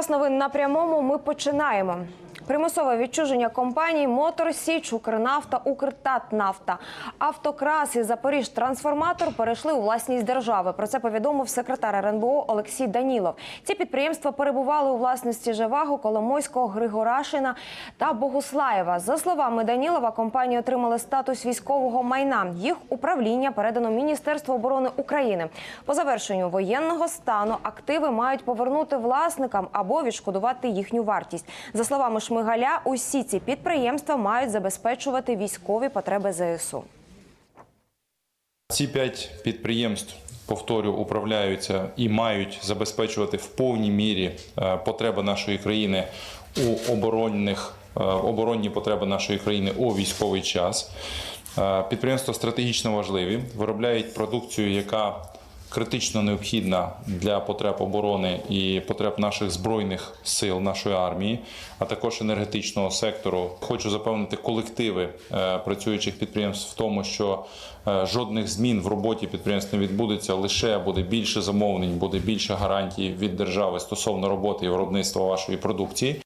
Час новин на прямому. Ми починаємо. Примусове відчуження компаній Мотор Січ, Укрнафта, Укртатнафта, Автокрас і Запоріж Трансформатор перейшли у власність держави. Про це повідомив секретар РНБО Олексій Данілов. Ці підприємства перебували у власності Живаго, Коломойського, Григорашина та Богуслаєва. За словами Данілова, компанії отримали статус військового майна. Їх управління передано Міністерству оборони України. По завершенню воєнного стану активи мають повернути власникам або відшкодувати їхню вартість. За словами Шмигаля, усі ці підприємства мають забезпечувати військові потреби ЗСУ. Ці п'ять підприємств, повторю, управляються і мають забезпечувати в повній мірі е, потреби нашої країни у оборонних е, оборонні потреби нашої країни у військовий час. Е, Підприємства стратегічно важливі, виробляють продукцію, яка критично необхідна для потреб оборони і потреб наших збройних сил, нашої армії, а також енергетичного сектору. Хочу запевнити колективи е, працюючих підприємств в тому, що е, жодних змін в роботі підприємств не відбудеться лише буде більше замовлень, буде більше гарантій від держави стосовно роботи і виробництва вашої продукції.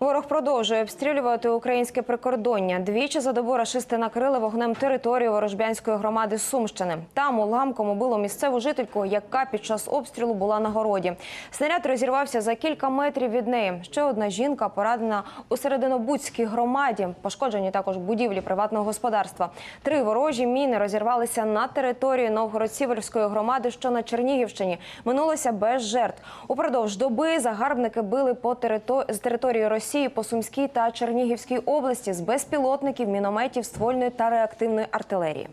Ворог продовжує обстрілювати українське прикордоння. Двічі за добу рашисти накрили вогнем територію Ворожбянської громади Сумщини. Там уламком убило місцеву жительку, яка під час обстрілу була на городі. Снаряд розірвався за кілька метрів від неї. Ще одна жінка поранена у серединобудській громаді. Пошкоджені також будівлі приватного господарства. Три ворожі міни розірвалися на території Новгород-Сіверської громади, що на Чернігівщині. Минулося без жертв. Упродовж доби загарбники били по терито... з території Росії по Сумській та Чернігівській області з безпілотників, мінометів, ствольної та реактивної артилерії.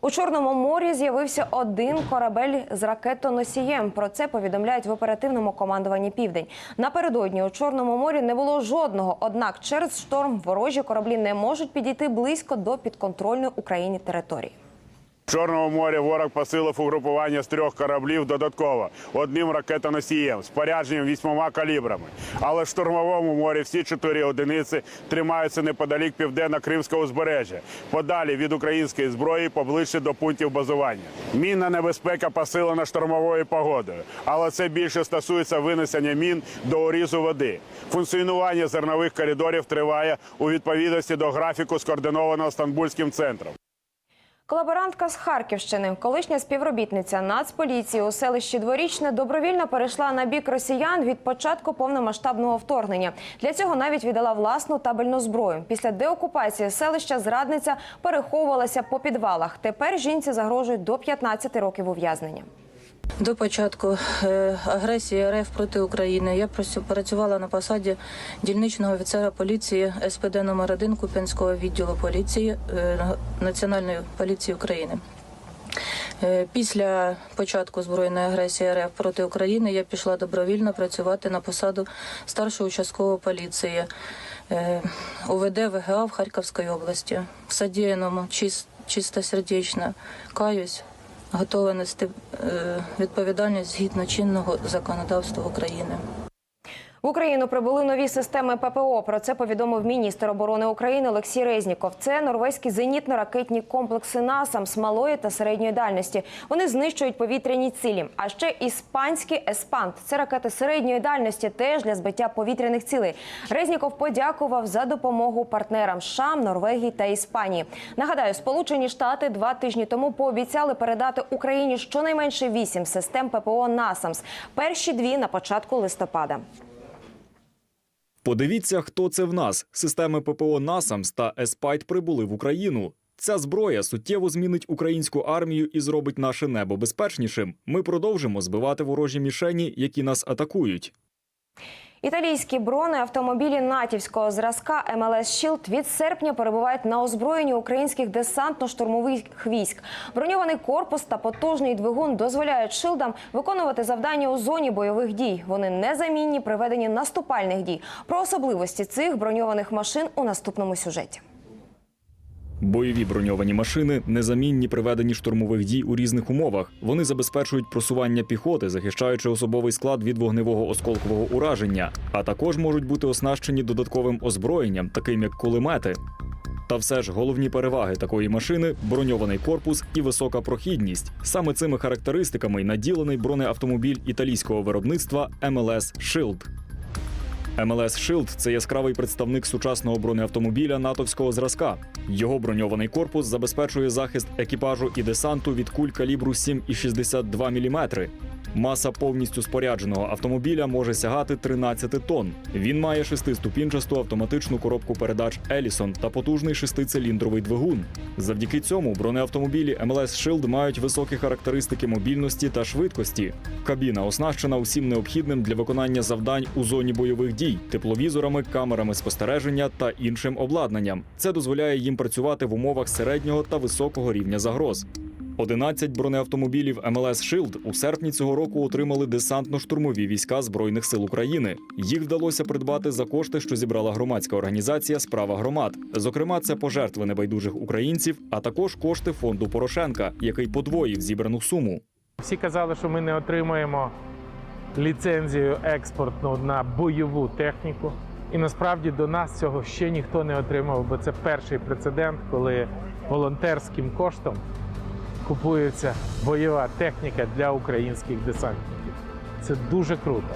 У Чорному морі з'явився один корабель з ракетоносієм. Про це повідомляють в оперативному командуванні Південь. Напередодні у Чорному морі не було жодного. Однак через шторм ворожі кораблі не можуть підійти близько до підконтрольної Україні території. В Чорному морі ворог посилив угрупування з трьох кораблів додатково одним ракетоносієм, спорядженням вісьмома калібрами. Але в штурмовому морі всі чотири одиниці тримаються неподалік південно-кримського узбережжя, подалі від української зброї, поближче до пунктів базування. Мінна небезпека посилена штормовою погодою, але це більше стосується винесення мін до орізу води. Функціонування зернових коридорів триває у відповідності до графіку, скоординованого Стамбульським центром. Колаборантка з Харківщини, колишня співробітниця Нацполіції у селищі Дворічне, добровільно перейшла на бік росіян від початку повномасштабного вторгнення. Для цього навіть віддала власну табельну зброю. Після деокупації селища зрадниця переховувалася по підвалах. Тепер жінці загрожують до 15 років ув'язнення. До початку е, агресії РФ проти України я працю- працювала на посаді дільничного офіцера поліції СПД номер 1 Куп'янського відділу поліції е, Національної поліції України. Е, Після початку збройної агресії РФ проти України я пішла добровільно працювати на посаду старшого участкового поліції УВД ВГА в Харківській області. В содіяному чис- чистосердечно каюсь, готова нести е, відповідальність згідно чинного законодавства України. В Україну прибули нові системи ППО. Про це повідомив міністр оборони України Олексій Резніков. Це норвезькі зенітно-ракетні комплекси НАСАМС малої та середньої дальності. Вони знищують повітряні цілі. А ще іспанські еспант. Це ракети середньої дальності, теж для збиття повітряних цілей. Резніков подякував за допомогу партнерам США, Норвегії та Іспанії. Нагадаю, Сполучені Штати два тижні тому пообіцяли передати Україні щонайменше вісім систем ППО НАСАМС. Перші дві на початку листопада. Подивіться, хто це в нас. Системи ППО «Насамс» та «Еспайт» прибули в Україну. Ця зброя суттєво змінить українську армію і зробить наше небо безпечнішим. Ми продовжимо збивати ворожі мішені, які нас атакують. Італійські бронеавтомобілі натівського зразка МЛС «Щілд» від серпня перебувають на озброєнні українських десантно-штурмових військ. Броньований корпус та потужний двигун дозволяють «Шилдам» виконувати завдання у зоні бойових дій. Вони незамінні при веденні наступальних дій. Про особливості цих броньованих машин у наступному сюжеті. Бойові броньовані машини незамінні при веденні штурмових дій у різних умовах. Вони забезпечують просування піхоти, захищаючи особовий склад від вогневого осколкового ураження, а також можуть бути оснащені додатковим озброєнням, таким як кулемети. Та все ж головні переваги такої машини броньований корпус і висока прохідність. Саме цими характеристиками й наділений бронеавтомобіль італійського виробництва MLS Shield. MLS Шилд – це яскравий представник сучасного бронеавтомобіля натовського зразка. Його броньований корпус забезпечує захист екіпажу і десанту від куль калібру 7,62 мм. Маса повністю спорядженого автомобіля може сягати 13 тонн. Він має шестиступінчасту автоматичну коробку передач Елісон та потужний шестициліндровий двигун. Завдяки цьому бронеавтомобілі MLS Shield мають високі характеристики мобільності та швидкості. Кабіна оснащена усім необхідним для виконання завдань у зоні бойових дій, тепловізорами, камерами спостереження та іншим обладнанням. Це дозволяє їм працювати в умовах середнього та високого рівня загроз. 11 бронеавтомобілів MLS Shield у серпні цього року отримали десантно-штурмові війська Збройних сил України. Їх вдалося придбати за кошти, що зібрала громадська організація Справа громад. Зокрема, це пожертви небайдужих українців, а також кошти фонду Порошенка, який подвоїв зібрану суму. Всі казали, що ми не отримаємо ліцензію експортну на бойову техніку. І насправді до нас цього ще ніхто не отримав, бо це перший прецедент, коли волонтерським коштом купується бойова техніка для українських десантників. Це дуже круто.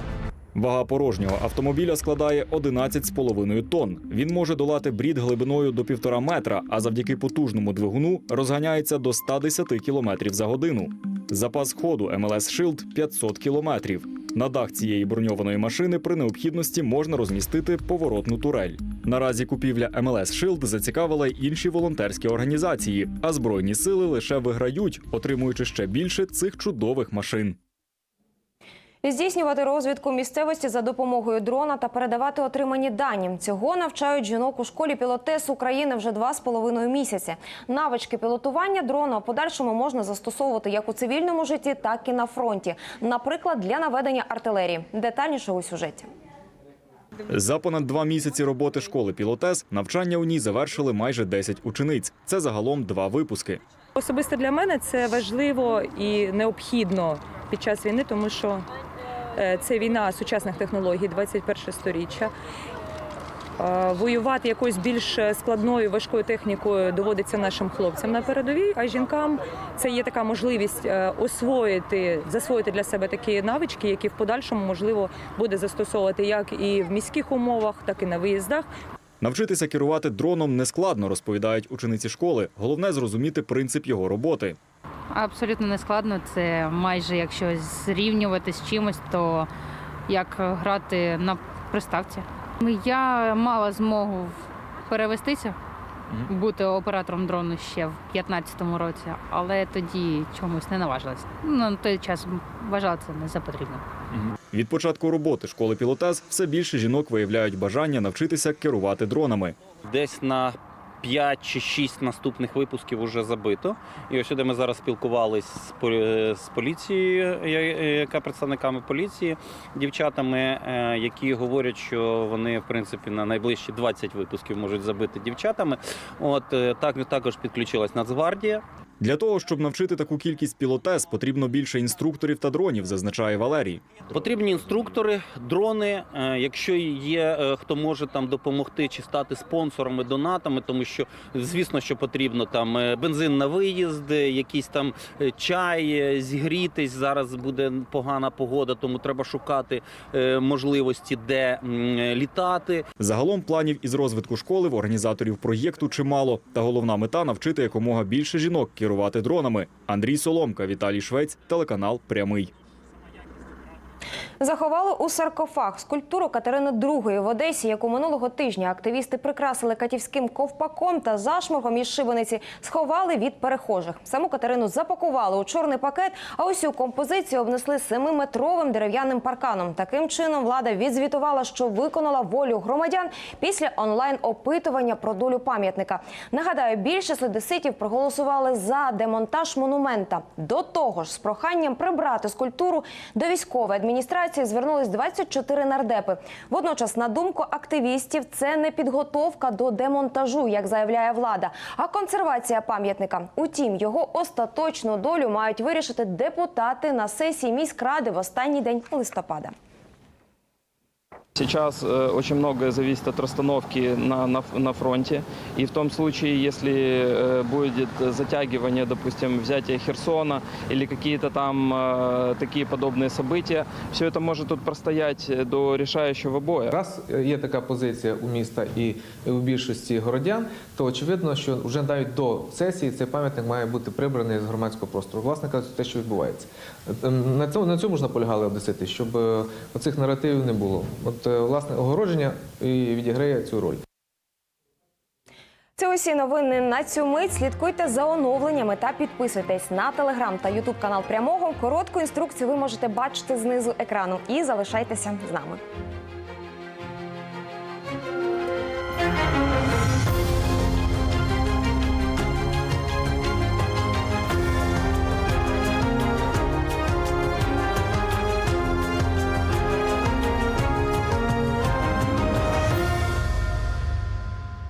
Вага порожнього автомобіля складає 11,5 тонн. Він може долати брід глибиною до півтора метра, а завдяки потужному двигуну розганяється до 110 км за годину. Запас ходу MLS Shield 500 км. На дах цієї броньованої машини при необхідності можна розмістити поворотну турель. Наразі купівля MLS Shield зацікавила й інші волонтерські організації, а збройні сили лише виграють, отримуючи ще більше цих чудових машин. Здійснювати розвідку місцевості за допомогою дрона та передавати отримані дані. Цього навчають жінок у школі пілотес України вже два з половиною місяці. Навички пілотування дрона у подальшому можна застосовувати як у цивільному житті, так і на фронті. Наприклад, для наведення артилерії. Детальніше у сюжеті. За понад два місяці роботи школи пілотес навчання у ній завершили майже 10 учениць. Це загалом два випуски. Особисто для мене це важливо і необхідно під час війни, тому що е, це війна сучасних технологій, 21 сторіччя. Е, Воювати якоюсь більш складною важкою технікою доводиться нашим хлопцям на передовій, а жінкам це є така можливість е, освоїти, засвоїти для себе такі навички, які в подальшому можливо буде застосовувати як і в міських умовах, так і на виїздах. Навчитися керувати дроном нескладно, розповідають учениці школи. Головне зрозуміти принцип його роботи. Абсолютно не складно. Це майже якщо зрівнювати з чимось, то як грати на приставці. Я мала змогу перевестися, бути оператором дрону ще в 2015 році, але тоді чомусь не наважилась. Ну, на той час вважала це не за потрібно. Від початку роботи школи пілотез все більше жінок виявляють бажання навчитися керувати дронами. Десь на 5 чи 6 наступних випусків вже забито. І ось сюди ми зараз спілкувалися з, полі- з поліцією, яка представниками поліції, дівчатами, е, які говорять, що вони в принципі на найближчі 20 випусків можуть забити дівчатами. От е, так також підключилась Нацгвардія. Для того, щоб навчити таку кількість пілотес, потрібно більше інструкторів та дронів, зазначає Валерій. Потрібні інструктори, дрони. е, Якщо є е, хто може там допомогти чи стати спонсорами, донатами, тому що звісно, що потрібно там е, бензин на виїзд, якийсь там чай, зігрітись. Зараз буде погана погода, тому треба шукати можливості, де літати. Загалом планів із розвитку школи в організаторів проєкту чимало. Та головна мета навчити якомога більше жінок керувати дронами. Андрій Соломка, Віталій Швець, телеканал Прямий. Заховали у саркофаг скульптуру Катерини II в Одесі, яку минулого тижня активісти прикрасили катівським ковпаком та зашморгом із шибениці, сховали від перехожих. Саму Катерину запакували у чорний пакет, а усю композицію обнесли семиметровим дерев'яним парканом. Таким чином влада відзвітувала, що виконала волю громадян після онлайн-опитування про долю пам'ятника. Нагадаю, більшість одеситів проголосували за демонтаж монумента. До того ж, з проханням прибрати скульптуру до військової адміністрації звернулись 24 нардепи. Водночас, на думку активістів, це не підготовка до демонтажу, як заявляє влада, а консервація пам'ятника. Утім, його остаточну долю мають вирішити депутати на сесії міськради в останній день листопада. Сейчас э, очень многое зависит от расстановки на, на, на фронте. И в том случае, если э, будет затягивание, допустим, взятие Херсона или какие-то там э, такие подобные события, все это может тут простоять э, до решающего боя. Раз є така позиція у міста і у більшості городян, то очевидно, що вже навіть до сесії цей пам'ятник має бути прибраний з громадського простору. Власне кажучи, те, що відбувається. Ем, На цьому на цьому ж наполягали одесити, щоб е, оцих наративів не було. От е, власне огородження і відіграє цю роль. Це усі новини на цю мить. Слідкуйте за оновленнями та підписуйтесь на телеграм та ютуб канал прямого. Коротку інструкцію ви можете бачити знизу екрану. І залишайтеся з нами.